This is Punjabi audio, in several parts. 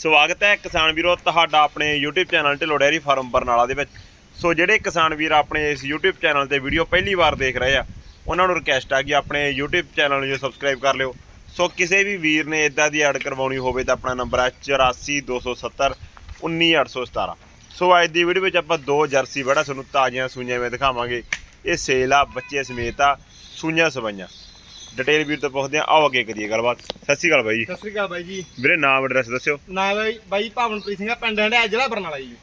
ਸਵਾਗਤ ਹੈ ਕਿਸਾਨ ਵੀਰੋ ਤੁਹਾਡਾ ਆਪਣੇ YouTube channel Dhillon dairy farm Barnala ਦੇ ਵਿੱਚ। ਸੋ ਜਿਹੜੇ ਕਿਸਾਨ ਵੀਰ ਆਪਣੇ ਇਸ YouTube ਚੈਨਲ ਤੇ ਵੀਡੀਓ ਪਹਿਲੀ ਵਾਰ ਦੇਖ ਰਹੇ ਆ, ਉਹਨਾਂ ਨੂੰ ਰਿਕਵੈਸਟ ਆ ਕਿ ਆਪਣੇ YouTube ਚੈਨਲ ਨੂੰ ਸਬਸਕ੍ਰਾਈਬ ਕਰ ਲਿਓ। ਸੋ ਕਿਸੇ ਵੀ ਵੀਰ ਨੇ ਇਦਾਂ ਦੀ ਐਡ ਕਰਵਾਉਣੀ ਹੋਵੇ ਤਾਂ ਆਪਣਾ ਨੰਬਰ ਹੈ 84270 19817 ਸੋ ਅੱਜ ਦੀ ਵੀਡੀਓ ਵਿੱਚ ਆਪਾਂ ਦੋ ਜਰਸੀ ਬੜਾ ਤੁਹਾਨੂੰ ਤਾਜ਼ੀਆਂ ਸੂਈਆਂ ਵਿੱਚ ਦਿਖਾਵਾਂਗੇ। ਇਹ ਸੇਲ ਆ, ਬੱਚੇ ਸਮੇਤ ਆ, ਸੂਈਆਂ ਸਵਾਈਆਂ। ਡਿਟੇਲ ਵੀਰ ਤੋਂ ਪੁੱਛਦੇ ਆ ਆਓ ਅੱਗੇ ਕਰੀਏ ਗੱਲਬਾਤ। ਸਤਿ ਸ਼੍ਰੀ ਅਕਾਲ ਬਾਈ ਜੀ। ਸਤਿ ਸ੍ਰੀ ਅਕਾਲ ਬਾਈ ਜੀ। ਵੀਰੇ ਨਾਮ ਐਡਰੈਸ ਦੱਸਿਓ। ਨਾ ਬਾਈ ਬਾਈ ਭਾਵਨਪ੍ਰੀਤ ਸਿੰਘ ਆ, ਪਿੰਡ ਹੰਡਿਆ ਜ਼ਿਲ੍ਹਾ ਬਰਨਾਲਾ ਜੀ।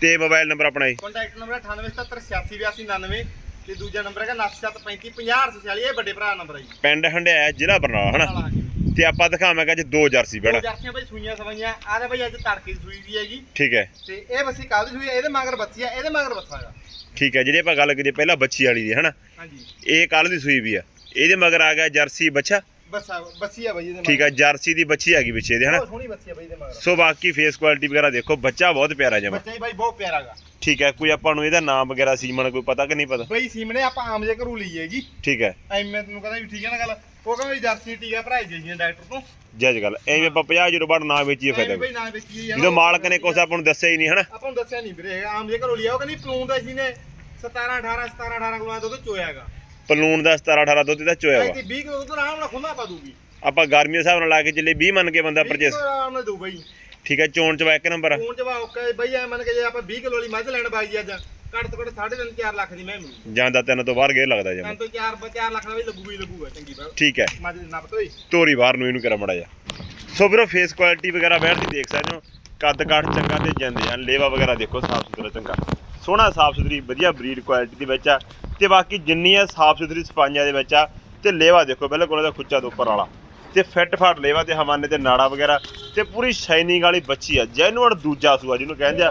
ਤੇ ਮੋਬਾਈਲ ਨੰਬਰ ਆਪਣਾ ਜੀ। ਕੰਟੈਕਟ ਨੰਬਰ 9877868299 ਤੇ ਦੂਜਾ ਨੰਬਰ ਹੈਗਾ 9735500846 ਇਹ ਵੱਡੇ ਭਰਾ ਨੰਬਰ ਹੈ ਜੀ। ਪਿੰਡ ਹੰਡਿਆ ਜ਼ਿਲ੍ਹਾ ਬਰਨਾਲਾ ਹਨਾ? ਬਰਨਾਲਾ ਜੀ। ਤੇ ਆਪਾਂ ਦਿਖਾਵਾਂਗੇ ਅੱਜ ਦੋ ਜਰਸੀ ਦੋ ਜਰਸੀਆਂ ਬਾਈ ਸੂਈਆਂ ਸਵਾਈਆਂ। ਆ ਤੇ ਬਾਈ ਅੱਜ ਤੜਕੇ ਦੀ ਸੂਈ ਵੀ ਹੈਗੀ ਠੀਕ ਹੈ। ਤੇ ਇਹ ਬੱਸੀ ਕੱਲ ਦੀ ਸੂਈ ਹੈ ਇਹਦੇ ਮਗਰ ਬੱਚੀ ਆ ਇਹਦੇ ਮਗਰ ਬੱਚਾ ਹੈਗਾ ਠੀਕ ਹੈ ਜਿਹੜੀ ਆਪਾਂ ਗੱਲ ਕਰੀਏ ਪਹਿਲਾਂ ਬੱਚੀ ਵਾਲੀ ਦੀ ਹਨਾ? ਹਾਂਜੀ। ਇਹ ਕੱਲ ਦੀ ਸੂਈ ਵੀ ਆ। ਇਹਦੇ ਮਗਰ ਆ ਗਿਆ ਜਰਸੀ ਬੱਚਾ। ਬੱਸਾ ਬੱਚੀ ਆ ਬਾਈ ਇਹਦੇ ਠੀਕ ਹੈ ਜਰਸੀ ਦੀ ਬੱਚੀ ਹਨਾ? ਬਹੁਤ ਸੋਹਣੀ ਆ ਬਾਈ ਇਹਦੇ ਮਗਰ। ਸੋ ਬਾਕੀ ਫੇਸ ਕੁਆਲਿਟੀ ਵਗੈਰਾ ਦੇਖੋ ਬੱਚਾ ਬਹੁਤ ਪਿਆਰਾ ਜਮਾ। ਬੱਚਾ ਹੀ ਬਾਈ ਬਹੁਤ ਪਿਆਰਾ ਠੀਕ ਹੈ ਕੋਈ ਆਪਾਂ ਨੂੰ ਇਹਦਾ ਨਾਮ ਵਗੈਰਾ ਸੀਮਨ ਕੋਈ ਪਤਾ ਕਿ ਨਹੀਂ ਪਤਾ? ਬਾਈ ਸੀਮਨੇ ਆਪਾਂ ਆਮ ਜੇ ਘਰੂ ਲਈ ਹੈਗੀ। ਠੀਕ ਹੈ ਐਵੇਂ ਤੈਨੂੰ ਕਹਿੰਦਾ ਵੀ ਠੀਕ ਹੈ ਨਾ ਗੱਲ। ਉਹ ਕਹਿੰਦਾ ਵੀ ਜਰਸੀ ਟੀਕਾ ਭਰਾਈ ਜਾਈਏ ਡਾਕਟਰ ਤੋਂ। ਜੱਜ ਗੱਲ ਐਵੇਂ ਆਪਾਂ 50 ਜੀਰੋ ਬਾਅਦ ਨਾ ਵੇਚੀਏ ਐਵੇਂ ਫਾਇਦਾ ਬਾਈ ਨਾ ਵੇਚੀ ਜਦੋਂ ਮਾਲਕ ਨੇ ਕੁਛ ਆਪਾਂ ਨੂੰ ਦੱਸਿਆ ਹੀ ਨਹੀਂ ਹਨਾ? ਆਪਾਂ ਨੂੰ ਦੱਸਿਆ ਨਹੀਂ ਵੀਰੇ ਆਮ ਜੇ ਘਰੋਂ ਲਿਆ। ਉਹ ਕਹਿੰਦੀ ਪਲੂਨ ਦਾ ਸੀ ਨੇ 17 18 17 18 ਕਿਲੋ ਦੁੱਧ ਚੋਇਆ ਹੈਗਾ ਪਲੂਣ ਦਾ 17 18 ਦੁੱਧ ਦਾ ਚੋਇਆ ਵਾ। ਤੇ 20 ਕਿਲੋ ਦੁੱਧ ਆਰਾਮ ਨਾਲ ਖੁੰਦਾ ਪਾ ਦੂਗੀ ਆਪਾਂ ਗਰਮੀ ਦੇ ਹਿਸਾਬ ਨਾਲ ਲਾ ਕੇ ਚੱਲੇ 20 ਮੰਨ ਕੇ ਬੰਦਾ 20 ਪਰਚੇਸ ਕਿਲੋ ਆਰਾਮ ਨਾਲ ਦੂ ਬਾਈ ਠੀਕ ਹੈ ਚੋਣ ਚ ਵਾ ਇੱਕ ਨੰਬਰ। ਫੋਨ ਜਵਾ ਓਕੇ ਬਈ ਐ ਮੰਨ ਕੇ ਜੇ ਆਪਾਂ 20 ਕਿਲੋ ਵਾਲੀ ਮੱਝ ਲੈਣ ਬਾਈ ਅੱਜ ਘੱਟ ਤੋਂ ਘੱਟ 3.5 4 ਲੱਖ ਦੀ ਮੈਂ ਮਿਲੂ ਜਾਂਦਾ ਤਿੰਨ ਤੋਂ ਬਾਹਰ ਗੇਰ ਲੱਗਦਾ ਜਮਾ ਤਾਂ ਤੋਂ 4 4 ਲੱਖ ਦਾ ਵੀ ਲੱਗੂਗਾ ਹੀ ਲੱਗੂਗਾ ਚੰਗੀ ਬਾਤ। ਠੀਕ ਹੈ। ਮੱਝ ਦੇ ਨੱਪ ਤੋਂ ਹੀ ਤੋਰੀ ਬਾਹਰ ਨੂੰ ਇਹਨੂੰ ਕਰਾ ਮੜਾ ਜਾ ਸੋ ਵੀਰੋ ਫੇਸ ਕੁਆਲਿਟੀ ਵਗੈਰਾ ਬੈਠ ਦੀ ਦੇਖ ਸਕਦੇ ਹੋ। ਕੱਦ ਕਾਠ ਚੰਗਾ ਤੇ ਜਾਂਦੇ ਆ। ਲੇਵਾ ਵਗੈਰਾ ਦੇਖੋ ਸਾਫ਼ ਸੁਥਰਾ ਚੰਗਾ। ਸੋਹਣਾ ਸਾਫ਼ ਸੁਥਰੀ ਵਧੀਆ ਬਰੀਡ ਕੁਆਲਿਟੀ ਦੇ ਵਿੱਚ ਆ। ਤੇ ਬਾਕੀ ਜਿੰਨੀ ਆ ਸਾਫ਼ ਸੁਥਰੀ ਸਪਾਈਆਂ ਦੇ ਵਿੱਚ ਆ ਤੇ ਲੇਵਾ ਦੇਖੋ ਬਿਲਕੁਲ ਇਹਦਾ ਖੁੱਚਾ ਤੋਂ ਉੱਪਰ ਵਾਲਾ। ਤੇ ਫਿੱਟ ਫਾਟ ਲੇਵਾ ਤੇ ਹਵਾਨੇ ਤੇ ਨਾੜਾ ਵਗੈਰਾ ਤੇ ਪੂਰੀ ਸ਼ਾਈਨਿੰਗ ਵਾਲੀ ਬੱਚੀ ਆ ਜੈਨੂਅਰ ਦੂਜਾ ਸੂਆ ਜਿਹਨੂੰ ਕਹਿੰਦੇ ਆ।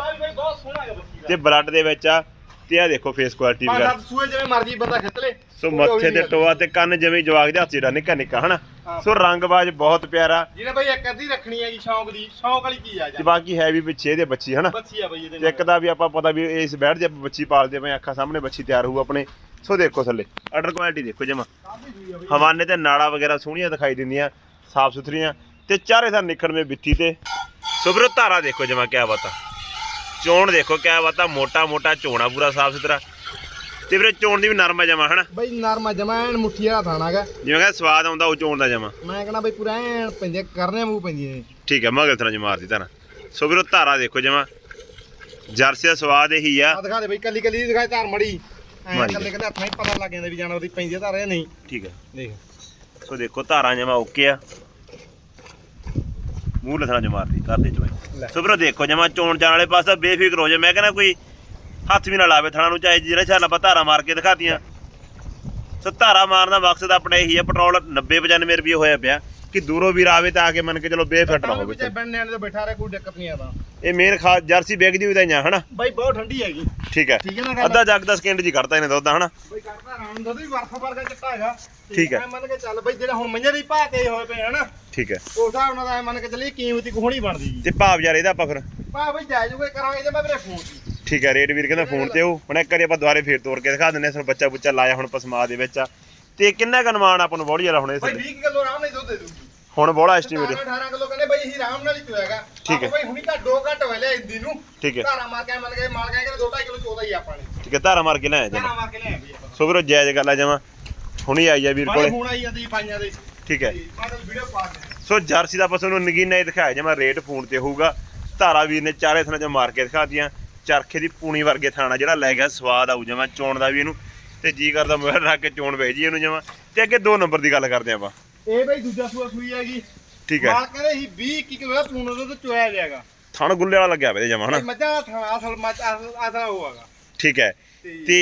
ਤੇ ਬਲੱਡ ਦੇ ਵਿੱਚ ਆ ਤੇ ਆ ਦੇਖੋ ਫੇਸ ਕੁਆਲਿਟੀ ਪੰਜ ਵਗੈਰਾ। ਸੱਤ ਸੂਏ ਜਿਵੇਂ ਮਰਜ਼ੀ ਬੰਦਾ ਖਿੱਚ ਲੇ। ਸੋ ਕੋਈ ਮੱਥੇ ਤੇ ਟੋਆ ਤੇ ਕੰਨ ਜਿਵੇਂ ਜਵਾਗ ਦੇ ਹੱਥ ਜਿਹੜਾ ਨਿੱਕਾ ਨਿੱਕਾ ਹਨਾ? ਹਾਂ। ਸੋ ਰੰਗਬਾਜ ਬਹੁਤ ਪਿਆਰਾ। ਜਿਹਨੇ ਬਾਈ ਇੱਕ ਅੱਧੀ ਰੱਖਣੀ ਹੈਗੀ ਸ਼ੌਂਕ ਦੀ ਸ਼ੌਂਕ ਵਾਲੀ ਚੀਜ਼ ਆ ਤੇ ਜਾ। ਬਾਕੀ ਹੈ ਵੀ ਪਿੱਛੇ ਇਹਦੇ ਬੱਚੀ ਹਨਾ? ਬੱਚੀ ਆ ਬਾਈ ਇਹਦੇ ਤੇ ਇੱਕ ਦਾ ਵੀ ਆਪਾਂ ਪਤਾ ਵੀ ਇਸ ਬੈਠ ਜੇ ਆਪਾਂ ਬੱਚੀ ਪਾਲਦੇ ਪਏ ਅੱਖਾਂ ਸਾਹਮਣੇ ਬੱਚੀ ਤਿਆਰ ਹੋਊ ਆਪਣੇ। ਸੋ ਦੇਖੋ ਥੱਲੇ ਆਰਡਰ ਕੁਆਲਿਟੀ ਦੇਖੋ ਜਮਾ। ਆ ਬਾਈ। ਹਵਾਨੇ ਤੇ ਨਾੜਾ ਵਗੈਰਾ ਸੋਹਣੀਆਂ ਦਿਖਾਈ ਦਿੰਦੀਆਂ ਸਾਫ਼ ਸੁਥਰੀਆਂ ਤੇ ਚਾਰੇ ਥਾਂ ਨਿਕਲਵੇਂ ਬਿੱਥੀ ਤੇ। ਸੋ ਵੀਰੋ ਧਾਰਾ ਦੇਖੋ ਜਮਾ ਕਿਆ ਬਾਤਾਂ। ਚੋਣ ਦੇਖੋ ਕਿਆ ਬਾਤਾਂ ਮੋਟਾ ਮੋਟਾ ਚੋਣਾ ਪੂਰਾ ਸਾਫ਼ ਸੁਥਰਾ। ਤੇ ਵੀਰੇ ਚੋਣ ਦੀ ਵੀ ਨਰਮ ਜਮਾ ਹਨਾ? ਬਾਈ ਨਰਮਾ ਜਮਾ ਐਨ ਮੁੱਠੀ ਵਾਲਾ ਥਾਣਾ ਹੈਗਾ। ਜਿਵੇਂ ਕਹਿੰਦਾ ਸਵਾਦ ਆਉਂਦਾ ਉਹ ਚੋਣ ਦਾ ਜਮਾ। ਮੈਂ ਕਹਿੰਦਾ ਬਈ ਪੂਰਾ ਐਨ ਪੈਂਦੇ ਕਰਨੇ ਮੂੰਹ ਪੈਂਦੀਆਂ ਨੇ ਠੀਕ ਹੈ ਮਗਲ ਤਰ੍ਹਾਂ ਜਮਾ ਮਾਰਦੀ ਧਾਰਾ। ਸੋ ਵੀਰੋ ਧਾਰਾ ਦੇਖੋ ਜਮਾ। ਜਰਸੀ ਦਾ ਸਵਾਦ ਇਹੀ ਆ। ਆ ਦਿਖਾ ਦੇ ਬਈ ਕੱਲੀ ਕੱਲੀ ਦਿਖਾ ਧਾਰ ਮੜੀ। ਐ ਮਾੜੀ। ਕੱਲੇ ਕੱਲੇ ਹੱਥਾਂ ਹੀ ਪਤਾ ਲੱਗ ਜਾਂਦਾ ਵੀ ਜਾਨਵਰ ਦੀ ਪੈਂਦੀ ਆ ਧਾਰ ਜਾਂ ਨਹੀਂ। ਠੀਕ ਹੈ ਦੇਖ। ਸੋ ਦੇਖੋ ਧਾਰਾਂ ਜਮਾ ਓਕੇ ਆ। ਮੂੰਹ ਲਸਣਾ ਜਮਾਰਦੀ ਕਰਦੇ ਲੈ। ਚੋਈ ਦੇਖੋ, ਜਮਾ ਚੋਣ ਜਾਣ ਵਾਲੇ ਪਾਸੇ ਬੇਫਿਕਰ ਹੋ ਜਾ ਮੈਂ ਕਹਿੰਦਾ ਕੋਈ ਹੱਥ ਵੀ ਨਾ ਲਾਵੇ ਥਣਾ ਨੂੰ, ਚਾਹੇ ਜਿਹੜਾ ਛਾਲ ਆਪਾਂ ਧਾਰਾ ਮਾਰ ਕੇ ਦਿਖਾਤੀਆਂ। ਸੋ ਧਾਰਾ ਮਾਰਨ ਦਾ ਮਕਸਦ ਆਪਣਾ ਇਹੀ ਹੈ ਪੈਟਰੋਲ 90 95 ਰੁਪਏ ਹੋਇਆ ਪਿਆ। ਕਿ ਦੂਰੋਂ ਵੀਰ ਆਵੇ ਤਾਂ ਆ ਕੇ ਮੰਨ ਕੇ ਚਲੋ ਬੇਫਿਕਰ ਨਾ ਹੋਵੇ ਵਿੱਚ ਬੰਨੇ ਤੇ ਬੈਠਾ ਰਹੇ ਕੋਈ ਦਿੱਕਤ ਨਹੀਂ ਆਦਾ ਇਹ ਮੇਨ ਖਾਸ ਜਰਸੀ ਵੇਚਦੀ ਹੋਈ ਤਾਂ ਜਾਂ ਹਨਾ? ਬਾਈ ਬਹੁਤ ਠੰਡੀ ਹੈਗੀ। ਠੀਕ ਹੈ। ਅੱਧਾ ਜੱਗ ਦਾ ਸਕਿੰਟ ਜੀ ਕਰਤਾ ਇਹਨੇ ਦੁੱਧ ਹਨਾ? ਬਈ ਕਰਦਾ ਰਾਮ ਦੁੱਧ ਵੀ ਬਰਫ ਵਰਗਾ ਚਿੱਟਾ ਹੈਗਾ। ਠੀਕ ਹੈ। ਮੰਨ ਕੇ ਚੱਲ ਬਈ ਜਿਹੜਾ ਹੁਣ ਮੰਝੇ ਦੀ ਭਾਅ ਤੇ ਹੋਏ ਪਏ ਹਨਾ? ਠੀਕ ਹੈ। ਉਸ ਹਿਸਾਬ ਨਾਲ ਮੰਨ ਕੇ ਚੱਲੀ ਕੀਮਤੀ ਕੋਹਣੀ ਬਣਦੀ ਜੀ। ਤੇ ਭਾਵ ਯਾਰ ਇਹਦਾ ਆਪਾਂ ਫਿਰ। ਭਾਅ ਬਈ ਜਾਇਜ਼ ਕੋਈ ਕਰਾਂਗੇ ਇਹਦੇ ਮੈਂ ਵੀਰੇ ਫੋਨ ਦੀ ਠੀਕ ਹੈ ਰੇਟ ਵੀਰ ਕਹਿੰਦਾ ਫੋਨ ਤੇ ਉਹ ਹੁਣ ਇੱਕ ਵਾਰੀ ਆਪਾਂ ਦੁਬਾਰੇ ਫੇਰ ਤੋੜ ਕੇ ਦਿਖਾ ਦਿੰਨੇ ਆ ਬੱਚਾ ਬੁੱਚਾ ਲਾਇਆ ਹੁਣ ਪਸਮਾ ਦੇ ਵਿੱਚ ਆ। ਤੇ ਕਿੰਨਾ ਕੁ ਅਨੁਮਾਨ ਆਪਾਂ ਨੂੰ ਬੋੜੀ ਵਾਲਾ ਹੁਣ ਇਸ ਬਈ ਦੇ? 20 ਕਿਲੋ ਆਰਾਮ ਨਾਲ ਦੁੱਧ ਦੇ ਦੂਗੀ ਹੁਣ ਬੋਲਾ ਐਸਟੀਮੇਟ 18 ਕਿਲੋ ਕਹਿੰਦੇ ਬਈ ਅਸੀਂ ਆਰਾਮ ਨਾਲ ਹੀ ਚੋਇਆਗਾ ਠੀਕ ਹੈ। ਬਈ ਹੁਣੀ ਤਾਂ 2 ਘੰਟ ਲੈ ਇੰਦੀ ਨੂੰ। ਠੀਕ ਹੈ। ਧਾਰਾ ਮਾਰ ਕੇ ਮੰਨ ਕੇ ਮਾਰ ਕੇ 2.5 ਕਿਲੋ ਚੋਦਾ ਹੀ ਆਪਾਂ ਨੇ। ਠੀਕ ਹੈ ਧਾਰਾ ਮਾਰ ਕੇ ਲਿਆਇਆ ਧਾਰਾ ਜਮਾ। ਮਾਰ ਕੇ ਲਿਆ ਬਈ ਆਪਾਂ। ਸੋ ਵੀਰੋ ਜਾਇਜ਼ ਗੱਲ ਆ ਜਮਾ। ਹੁਣੀ ਆਈ ਆ ਵੀਰ ਕੋਲੇ। ਹੁਣ ਆਈ ਜਾਂਦੀ ਪਾਈਆਂ ਦੇ। ਠੀਕ ਹੈ। ਬਾਅਦ ਵੀਡੀਓ ਪਾ ਕੇ ਸੋ ਜਰਸੀ ਦਾ ਬਸ ਉਹਨੂੰ ਨਗੀਨਾ ਹੀ ਦਿਖਾਇਆ ਜਮਾ ਰੇਟ ਫੋਨ ਤੇ ਹੋਊਗਾ। ਧਾਰਾ ਵੀਰ ਨੇ ਚਾਰੇ ਥਾਂ ਚ ਮਾਰ ਕੇ ਦਿਖਾਤੀਆਂ। ਚਰਖੇ ਦੀ ਪੂਣੀ ਵਰਗੇ ਥਾਣਾ ਜਿਹੜਾ ਲੈ ਗਿਆ ਸਵਾਦ ਆਊ ਜਮਾ ਚੋਣ ਦਾ ਵੀ ਇਹਨੂੰ। ਤੇ ਜੀ ਕਰਦਾ ਮੋਬਾਈਲ ਰੱਖ ਕੇ ਚੋਣ ਵੇਚ ਜੀ ਇਹਨੂੰ ਜਮਾ। ਤੇ ਅੱਗੇ ਦੋ ਨੰਬਰ ਦੀ ਗੱਲ ਕਰਦੇ ਆਪਾਂ। ਇਹ ਬਈ ਦੂਜਾ ਸੂਆ ਸੂਈ ਹੈਗੀ। ਠੀਕ ਹੈ। ਮਾਲ ਕਹਿੰਦੇ ਸੀ 20 21 ਕਿਲੋ ਦਾ ਪੂਣਾ ਦੁੱਧ ਚੋਇਆ ਜਾਏਗਾ। ਥਣ ਗੁੱਲੇ ਵਾਲਾ ਲੱਗਿਆ ਵੇ ਜਮਾ ਹਨਾ? ਮੱਝਾਂ ਦਾ ਥਾਂ ਅਸਲ ਮੱਝ ਅਸਲ ਹੋਊਗਾ ਠੀਕ ਹੈ। ਤੇ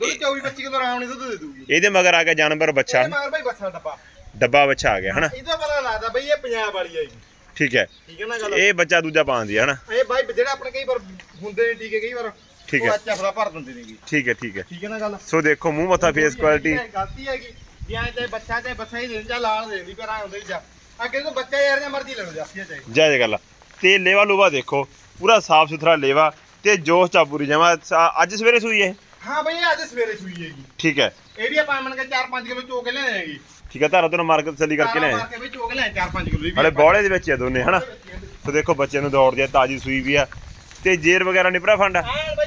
ਦੁੱਧ 24 25 ਕਿਲੋ ਆਰਾਮ ਨਾਲ ਦੁੱਧ ਦੇ ਦੂਗੀ। ਇਹਦੇ ਮਗਰ ਆ ਗਿਆ ਜਾਨਵਰ ਬੱਚਾ। ਇਹ ਮਗਰ ਬਈ ਬੱਸਾ ਡੱਬਾ। ਡੱਬਾ ਬੱਚਾ ਆ ਗਿਆ ਹਨਾ? ਇਹਦਾ ਪਤਾ ਲੱਗਦਾ ਬਈ ਇਹ ਪੰਜਾਬ ਵਾਲੀ ਹੈਗੀ ਠੀਕ ਹੈ। ਠੀਕ ਹੈ ਨਾ ਗੱਲ? ਇਹ ਬੱਚਾ ਦੂਜਾ ਪਾਉਂਦੀ ਹੈ ਹਨਾ? ਇਹ ਬਾਈ ਜਿਹੜਾ ਆਪਣੇ ਕਈ ਵਾਰ ਹੁੰਦੇ ਨੇ ਟੀਕੇ ਕਈ ਵਾਰ ਠੀਕ ਉਹ ਹੈ ਅੱਛਾ ਫਲਾ ਭਰ ਦਿੰਦੇ ਨੇਗੇ। ਠੀਕ ਹੈ ਠੀਕ ਹੈ। ਠੀਕ ਹੈ ਨਾ ਗੱਲ? ਸੋ ਦੇਖੋ ਮੂੰਹ ਮੱਥਾ ਫੇਸ ਕੁਆਲਿਟੀ ਗਲਤੀ ਹੈਗੀ। ਜਾਂ ਤੇ ਬੱਚਾ ਤੇ ਬੱਚਾ ਹੀ ਦੇ ਜਾਂ ਲਾਲ ਦੇ ਦੀ ਪਰ ਆ ਹੁੰਦੇ ਜਾ। ਅੱਗੇ ਤੋਂ ਬੱਚਾ ਯਾਰ ਜਾਂ ਮਰਜ਼ੀ ਲੈ ਲਓ ਜਾਸੀਆ ਚਾਹੀ। ਜੈ ਗੱਲ ਆ। ਤੇ ਲੇਵਾ ਲੂਵਾ ਦੇਖੋ ਪੂਰਾ ਸਾਫ਼ ਸੁਥਰਾ ਲੇਵਾ ਤੇ ਜੋਸ਼ ਚਾਪੂਰੀ ਜਮਾ। ਅੱਜ ਸਵੇਰੇ ਸੂਈ ਹੈ ਹਾਂ ਬਈ ਅੱਜ ਸਵੇਰੇ ਸੂਈ ਹੈਗੀ ਠੀਕ ਹੈ। ਇਹ ਵੀ ਆਪਾਂ ਮੰਨ ਕੇ 4-5 ਕਿਲੋ ਚੋ ਕੇ ਲੈ ਆਏਗੀ ਠੀਕ ਹੈ ਧਾਰਾ ਤੋਂ ਮਾਰਕੀਟ ਤਸੱਲੀ ਕਰਕੇ ਲੈ ਕੇ ਵੀ ਚੋ ਕੇ ਲੈ 4-5 ਕਿਲੋ ਵੀ। ਹਲੇ ਬੋਲੇ ਦੇ ਵਿੱਚ ਹੀ ਆ ਦੋਨੇ ਹਨਾ? ਸੋ ਦੇਖੋ ਬੱਚੇ ਨੂੰ ਦੌੜਦੀ ਆ ਤਾਜੀ ਸੂਈ ਵੀ ਆ। ਤੇ ਜੇਰ ਵਗੈਰਾ ਨਹੀਂ ਭਰਾ ਫੰਡ? ਐਨ ਬਾਈ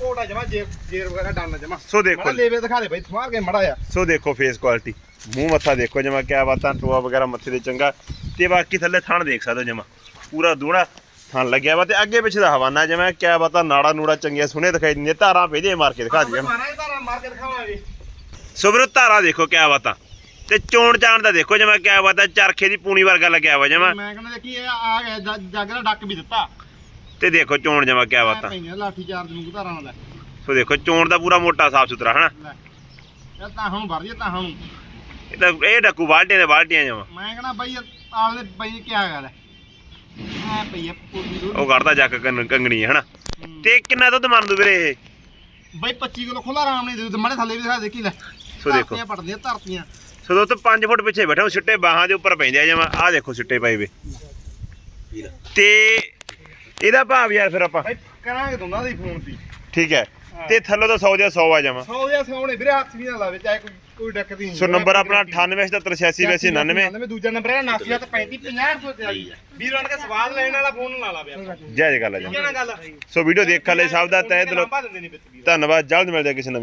ਆ ਜਮਾ ਜੇਰ ਵਗੈਰਾ ਜਮਾ। ਸੋ ਦੇਖੋ ਲੇਵੇ ਦਿਖਾ ਦੇ ਬਾਈ ਸਮਾਰ ਕੇ ਮੜਾ ਆ। ਸੋ ਦੇਖੋ ਫੇਸ ਕੁਆਲਿਟੀ ਮੂੰਹ ਮੱਥਾ ਦੇਖੋ ਜਮਾ ਕਿਆ ਬਾਤਾਂ ਟੋਆ ਵਗੈਰਾ ਮੱਥੇ ਦੇ ਚੰਗਾ। ਤੇ ਬਾਕੀ ਥੱਲੇ ਥਣ ਦੇਖ ਸਕਦੇ ਹੋ ਜਮਾ। ਪੂਰਾ ਦੂਣਾ ਥਣ ਲੱਗਿਆ ਵਾ ਤੇ ਅੱਗੇ ਪਿੱਛੇ ਦਾ ਹਵਾਨਾ ਜਮਾ ਕਿਆ ਬਾਤਾਂ ਨਾੜਾ ਨੂੜਾ ਚੰਗੀਆਂ ਸੁਣੇ ਦਿਖਾਈ ਦਿੰਦੀਆਂ। ਧਾਰਾਂ ਭੇਜੇ ਮਾਰ ਕੇ ਦਿਖਾ ਮਾਰਾ ਧਾਰਾ ਮਾਰ ਕੇ ਦਿਖਾਵਾਂਗੇ ਸੋ ਵੀਰੋ ਧਾਰਾ ਦੇਖੋ ਕਿਆ ਬਾਤਾਂ ਤੇ ਚੋਣ ਚਾਣ ਦਾ ਦੇਖੋ ਜਮਾ ਕਿਆ ਬਾਤਾਂ ਚਰਖੇ ਦੀ ਪੂਣੀ ਵਰਗਾ ਲੱਗਿਆ ਵਾ ਜਮਾ। ਮੈਂ ਕਹਿੰਦਾ ਦੇਖੀ ਇਹ ਆ ਗਿਆ ਜੱਗ ਦਾ ਡੱਕ ਵੀ ਦਿੱਤਾ। ਤੇ ਦੇਖੋ ਚੋਣ ਜਮਾ ਕਿਆ ਬਾਤਾਂ। ਪੈਂਦੀਆਂ ਲਾਠੀ ਚਾਰਜ ਨੂੰ ਧਾਰਾਂ ਨਾਲ ਸੋ ਦੇਖੋ ਚੋਣ ਦਾ ਪੂਰਾ ਮੋਟਾ ਸਾਫ਼ ਸੁਥਰਾ ਹਨਾ? ਲੈ। ਇਹ ਤਾਂ ਹੁਣ ਜੇ ਤਾਂ ਹੁਣ। ਇਹ ਤਾਂ ਇਹ ਡੱਕੂ ਬਾਲਟੀਆਂ ਦੇ ਬਾਲਟੀਆਂ ਜਮਾ। ਮੈਂ ਕਹਿੰਦਾ ਬਾਈ ਆਪਦੇ ਬਾਈ ਕੀ ਆ ਗੱਲ ਐ? ਪਈ ਆ ਪੂਰੀ। ਉਹ ਕਰਦਾ ਜੱਕ ਕੰਨ- ਕੰਗਣੀ ਹੈ। ਹਨਾ ਤੇ ਕਿੰਨਾ ਦੁੱਧ ਮੰਨ ਦੂ ਵੀਰੇ ਇਹ? ਬਾਈ 25 ਕਿਲੋ ਖੁੱਲਾ ਆਰਾਮ ਨਹੀਂ ਦੇ ਮਾੜੇ ਥੱਲੇ ਵੀ ਦਿਖਾ ਦੇਖੀ ਲੈ। ਸੋ ਦੇਖੋ। ਧਰਤੀਆਂ ਪੜਦੀਆਂ ਧਰਤੀਆਂ। ਸੋ ਦੋਸਤੋ 5 ਫੁੱਟ ਪਿੱਛੇ ਬੈਠਾ ਉਹ ਸਿੱਟੇ ਬਾਹਾਂ ਦੇ ਉੱਪਰ ਪੈਂਦੇ ਆ ਜਮਾ। ਆਹ ਦੇਖੋ ਸਿੱਟੇ ਪਏ ਵੇ। ਤੇ ਇਹਦਾ ਭਾਵ ਯਾਰ ਫਿਰ ਆਪਾਂ। ਕਰਾਂਗੇ ਦੋਨਾਂ ਦੀ ਫੋਨ ਦੀ ਠੀਕ ਹੈ। ਤੇ ਥੱਲੋਂ ਤਾਂ 100 ਦੇ 100 ਆ ਜਮਾ 100 ਜਾਂ 100 ਨੇ ਵੀਰੇ ਹੱਥ ਵੀ ਨਾ ਲਾਵੇ ਚਾਹੇ ਕੋਈ ਕੋਈ ਡੱਕਦੀ ਨਹੀਂ ਸੋ ਨੰਬਰ ਆਪਣਾ 987786 ਦੂਜਾ ਨੰਬਰ ਹੈ 9735 50 ਤੇ ਆਈ ਵੀਰ ਬਣ ਕੇ ਸਵਾਦ ਲੈਣ ਵਾਲਾ ਫੋਨ ਨਾ ਲਾਵੇ ਆਪਾਂ। ਜੈ ਜੈ। ਗੱਲ ਆ ਜੀ ਹੈ ਸੋ ਵੀਡੀਓ ਦੇਖਣ ਲਈ ਸਭ ਦਾ ਤਹਿ ਦਿਲੋਂ ਵੀਰ ਧੰਨਵਾਦ ਜਲਦ ਮਿਲਦੇ ਕਿਸੇ